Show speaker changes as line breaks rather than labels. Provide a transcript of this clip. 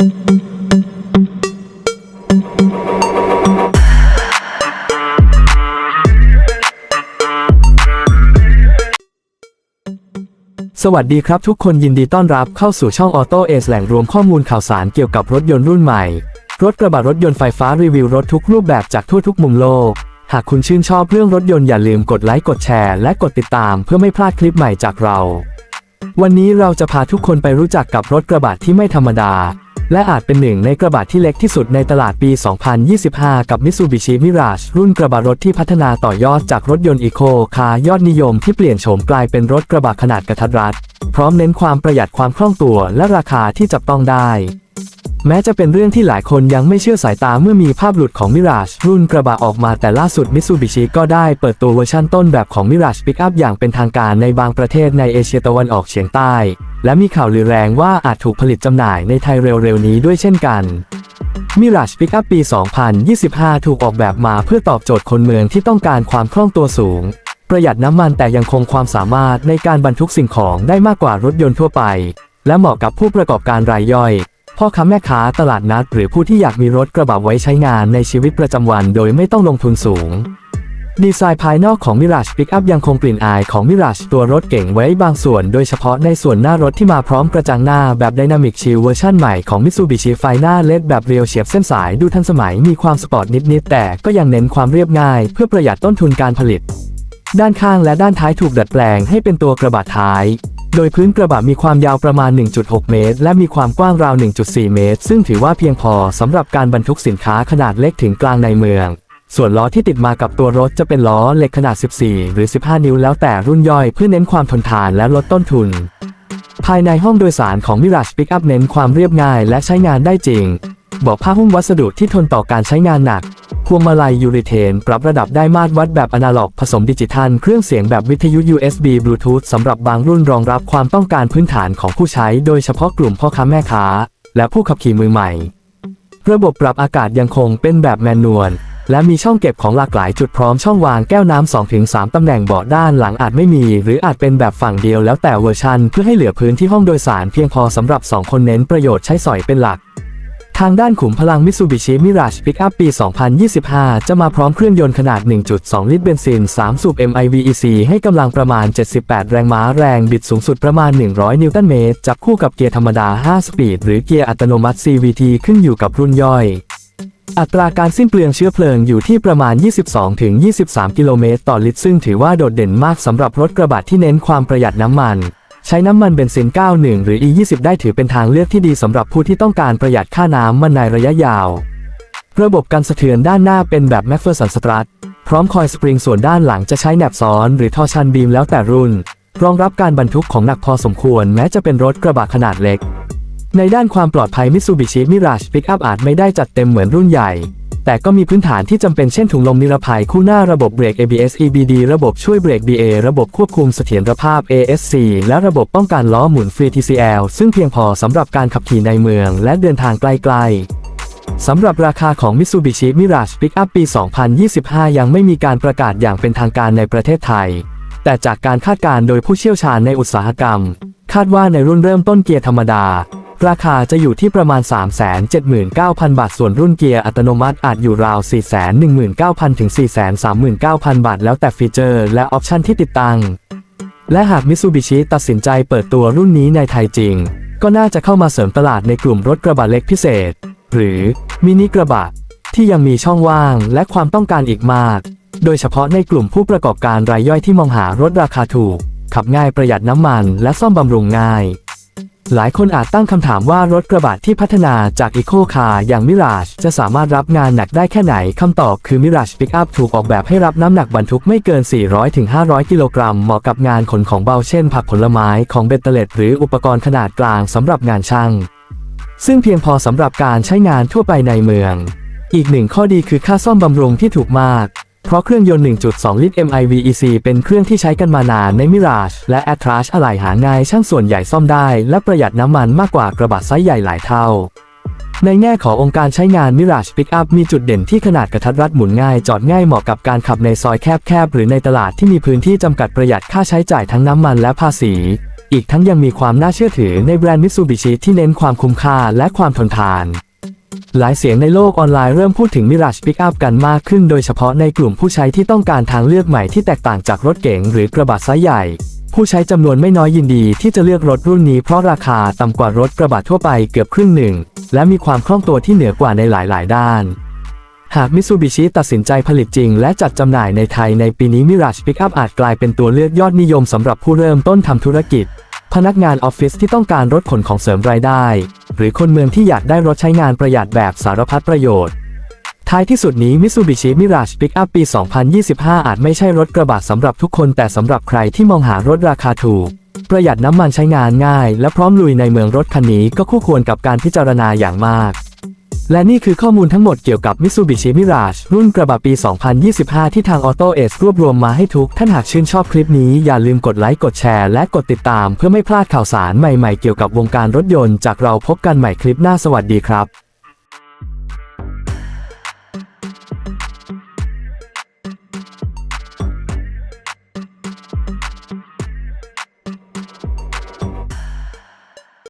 สวัสดีครับทุกคนยินดีต้อนรับเข้าสู่ช่องออโต้เอสแหล่งรวมข้อมูลข่าวสารเกี่ยวกับรถยนต์รุ่นใหม่ รถกระบะรถยนต์ไฟฟ้ารีวิวรถทุกรูปแบบจากทั่วทุกมุมโลก หากคุณชื่นชอบเรื่องรถยนต์อย่าลืมกดไลค์กดแชร์และกดติดตามเพื่อไม่พลาดคลิปใหม่จากเรา วันนี้เราจะพาทุกคนไปรู้จักกับรถกระบะที่ไม่ธรรมดา และอาจเป็นหนึ่งในกระบะที่เล็กที่สุดในตลาดปี 2025 กับ Mitsubishi Mirage รุ่นกระบะรถที่พัฒนาต่อยอดจากรถยนต์อีโคคาร์ยอดนิยมที่เปลี่ยนโฉมกลายเป็นรถกระบะขนาดกระทัดรัด พร้อมเน้นความประหยัดความคล่องตัวและราคาที่จับต้องได้แม้จะเป็นเรื่องที่หลายคนยังไม่เชื่อสายตาเมื่อมีภาพหลุดของ Mirage รุ่นกระบะออกมาแต่ล่าสุด Mitsubishi ก็ได้เปิดตัวเวอร์ชั่นต้นแบบของ Mirage Pickup อย่างเป็นทางการในบางประเทศในเอเชียตะวันออกเฉียงใต้ และมีข่าวลือแรงว่าอาจถูกผลิตจำหน่ายในไทยเร็วๆนี้ด้วยเช่นกัน Mirage Pickup ปี 2025 ถูกออกแบบมาเพื่อตอบโจทย์คนเมืองที่ต้องการความคล่องตัวสูง ประหยัดน้ำมันแต่ยังคงความสามารถในการบรรทุกสิ่งของได้มากกว่ารถยนต์ทั่วไป และเหมาะกับผู้ประกอบการรายย่อย พ่อค้าแม่ค้าตลาดนัด หรือผู้ที่อยากมีรถกระบะไว้ใช้งานในชีวิตประจำวันโดยไม่ต้องลงทุนสูง ดีไซน์ภายนอกของ Mirage Pickup ยังคงกลิ่นอายของ Mirage ตัวรถเก่งไว้บางส่วน โดยเฉพาะในส่วนหน้ารถที่มาพร้อมกระจังหน้าแบบ Dynamic Shield เวอร์ชันใหม่ของ Mitsubishi ไฟหน้าเลดแบบเรียวเฉียบเส้นสายดูทันสมัยมีความสปอร์ตนิด ๆ แต่ก็ยังเน้นความเรียบง่าย เพื่อประหยัดต้นทุนการผลิต ด้านข้างและด้านท้ายถูกดัดแปลงให้เป็นตัวกระบะท้ายโดยพื้นกระบะมีความยาวประมาณ 1.6 เมตร และมีความกว้างราว 1.4 เมตร ซึ่งถือว่าเพียงพอสำหรับการบรรทุกสินค้าขนาดเล็กถึงกลางในเมือง ส่วนล้อที่ติดมากับตัวรถจะเป็นล้อเหล็กขนาด 14 หรือ 15 นิ้วแล้วแต่รุ่นย่อยเพื่อเน้นความทนทานและลดต้นทุน ภายในห้องโดยสารของ Mirage Pickup เน้นความเรียบง่ายและใช้งานได้จริงเบอกผ้าหุ้มวัสดุที่ทนต่อการใช้งานหนัก พวงมาลัยยูริเทน ปรับระดับได้มาตรวัดแบบอนาล็อกผสมดิจิทัล เครื่องเสียงแบบวิทยุ USB Bluetooth สำหรับบางรุ่นรองรับความต้องการพื้นฐานของผู้ใช้ โดยเฉพาะกลุ่มพ่อค้าแม่ค้า และผู้ขับขี่มือใหม่ ระบบปรับอากาศยังคงเป็นแบบแมนนวล และมีช่องเก็บของหลากหลายจุดพร้อมช่องวางแก้วน้ำ2-3ตำแหน่งเบาะด้านหลังอาจไม่มี หรืออาจเป็นแบบฝั่งเดียวแล้วแต่เวอร์ชันเพื่อให้เหลือพื้นที่ห้องโดยสารเพียงพอสำหรับ 2 คนเน้นประโยชน์ใช้สอยเป็นหลักทางด้านขุมพลัง Mitsubishi Mirage Pickup ปี 2025 จะมาพร้อมเครื่องยนต์ขนาด 1.2 ลิตรเบนซิน 3 สูบ MIVEC ให้กำลังประมาณ 78 แรงม้าแรงบิดสูงสุดประมาณ 100 นิวตันเมตร จับคู่กับเกียร์ธรรมดา 5 สปีด หรือเกียร์อัตโนมัติ CVT ขึ้นอยู่กับรุ่นย่อย อัตราการสิ้นเปลืองเชื้อเพลิงอยู่ที่ประมาณ 22-23 กิโลเมตรต่อลิตรซึ่งถือว่าโดดเด่นมากสำหรับรถกระบะที่เน้นความประหยัดน้ำมัน ใช้น้ำมันเบนซิน 91 หรือ E20 ได้ถือเป็นทางเลือกที่ดีสำหรับผู้ที่ต้องการประหยัดค่าน้ำมันในระยะยาว ระบบการสะเทือนด้านหน้าเป็นแบบ m a c p h e r s o n Strut พร้อมคอยสปริงส่วนด้านหลังจะใช้แหนบซ้อนหรือทอชันบีมแล้วแต่รุ่น รองรับการบรรทุกของหนักพอสมควร แม้จะเป็นรถกระบะขนาดเล็ก ในด้านความปลอดภัย Mitsubishi Mirage Pickup อาจไม่ได้จัดเต็มเหมือนรุ่นใหญ่ แต่ก็มีพื้นฐานที่จำเป็นเช่นถุงลมนิรภัยคู่หน้าระบบเบรก ABS EBD ระบบช่วยเบรก BA ระบบควบคุมเสถียรภาพ ASC และระบบป้องกันล้อหมุนฟรี TCL ซึ่งเพียงพอสำหรับการขับขี่ในเมืองและเดินทางไกลๆ สำหรับราคาของ Mitsubishi Mirage Pickup ปี 2025 ยังไม่มีการประกาศอย่างเป็นทางการในประเทศไทย แต่จากการคาดการณ์โดยผู้เชี่ยวชาญในอุตสาหกรรม คาดว่าในรุ่นเริ่มต้นเกียร์ธรรมดา ราคาจะอยู่ที่ประมาณ 379,000 บาท ส่วนรุ่นเกียร์อัตโนมัติอาจอยู่ราว 419,000 ถึง 439,000 บาท แล้วแต่ฟีเจอร์และออปชันที่ติดตั้ง และหาก Mitsubishi ตัดสินใจเปิดตัวรุ่นนี้ในไทยจริง ก็น่าจะเข้ามาเสริมตลาดในกลุ่มรถกระบะเล็กพิเศษ หรือมินิกระบะที่ยังมีช่องว่างและความต้องการอีกมาก โดยเฉพาะในกลุ่มผู้ประกอบการรายย่อยที่มองหารถราคาถูก ขับง่ายประหยัดน้ำมันและซ่อมบำรุงง่าย หลายคนอาจตั้งคำถามว่ารถกระบะที่พัฒนาจากอีโคคาร์อย่างมิราชจะสามารถรับงานหนักได้แค่ไหนคำตอบคือมิราชปิกอัพถูกออกแบบให้รับน้ำหนักบรรทุกไม่เกิน 400-500 กิโลกรัมเหมาะกับงานขนของเบาเช่น ผักผลไม้ของเบตเตเล็ดหรืออุปกรณ์ขนาดกลางสำหรับงานช่าง ซึ่งเพียงพอสำหรับการใช้งานทั่วไปในเมือง อีกหนึ่งข้อดีคือค่าซ่อมบำรุงที่ถูกมาก เพราะเครื่องยนต์ 1.2 ลิตร MIVEC เป็นเครื่องที่ใช้กันมานานใน Mirage และ a t r a s อะไหล่หาง่ายช่างส่วนใหญ่ซ่อมได้ และประหยัดน้ำมันมากกว่ากระบะไซส์ใหญ่หลายเท่า ในแง่ขององค์การใช้งาน Mirage Pickup มีจุดเด่นที่ขนาดกระทัดรัดหมุนง่าย จอดง่ายเหมาะกับการขับในซอยแคบๆ หรือในตลาดที่มีพื้นที่จำกัดประหยัดค่าใช้จ่ายทั้งน้ำมันและภาษี อีกทั้งยังมีความน่าเชื่อถือในแบรนด์มิตซูบิชิที่เน้นความคุ้มค่าและความทนทาน หลายเสียงในโลกออนไลน์เริ่มพูดถึง Mirage Pickup กันมากขึ้นโดยเฉพาะในกลุ่มผู้ใช้ที่ต้องการทางเลือกใหม่ที่แตกต่างจากรถเก๋งหรือกระบะไซส์ใหญ่ ผู้ใช้จำนวนไม่น้อยยินดีที่จะเลือกรถรุ่นนี้เพราะราคาต่ำกว่ารถกระบะทั่วไปเกือบครึ่งหนึ่ง และมีความคล่องตัวที่เหนือกว่าในหลาย ๆ ด้าน หากมิ t ซูบิชิตัดสินใจผลิตจริง และจัดจำหน่ายในไทยในปีนี้ Mirage Pickup อาจกลายเป็นตัวเลือกยอดนิยมสำหรับผู้เริ่มต้นทำธุรกิจ พนักงานออฟฟิศที่ต้องการรถขนของเสริมรายได้ หรือคนเมืองที่อยากได้รถใช้งานประหยัดแบบสารพัดประโยชน์ ท้ายที่สุดนี้ Mitsubishi Mirage Pickup ปี 2025 อาจไม่ใช่รถกระบะสำหรับทุกคน แต่สำหรับใครที่มองหารถราคาถูก ประหยัดน้ำมันใช้งานง่าย และพร้อมลุยในเมืองรถคันนี้ก็คู่ควรกับการพิจารณาอย่างมาก และนี่คือข้อมูลทั้งหมดเกี่ยวกับ Mitsubishi Mirage รุ่นกระบะปี 2025 ที่ทาง Auto Ace รวบรวมมาให้ทุกท่านหากชื่นชอบคลิปนี้อย่าลืมกดไลค์กดแชร์และกดติดตามเพื่อไม่พลาดข่าวสารใหม่ๆเกี่ยวกับวงการรถยนต์จากเราพบกันใหม่คลิปหน้าสวัสดีครับ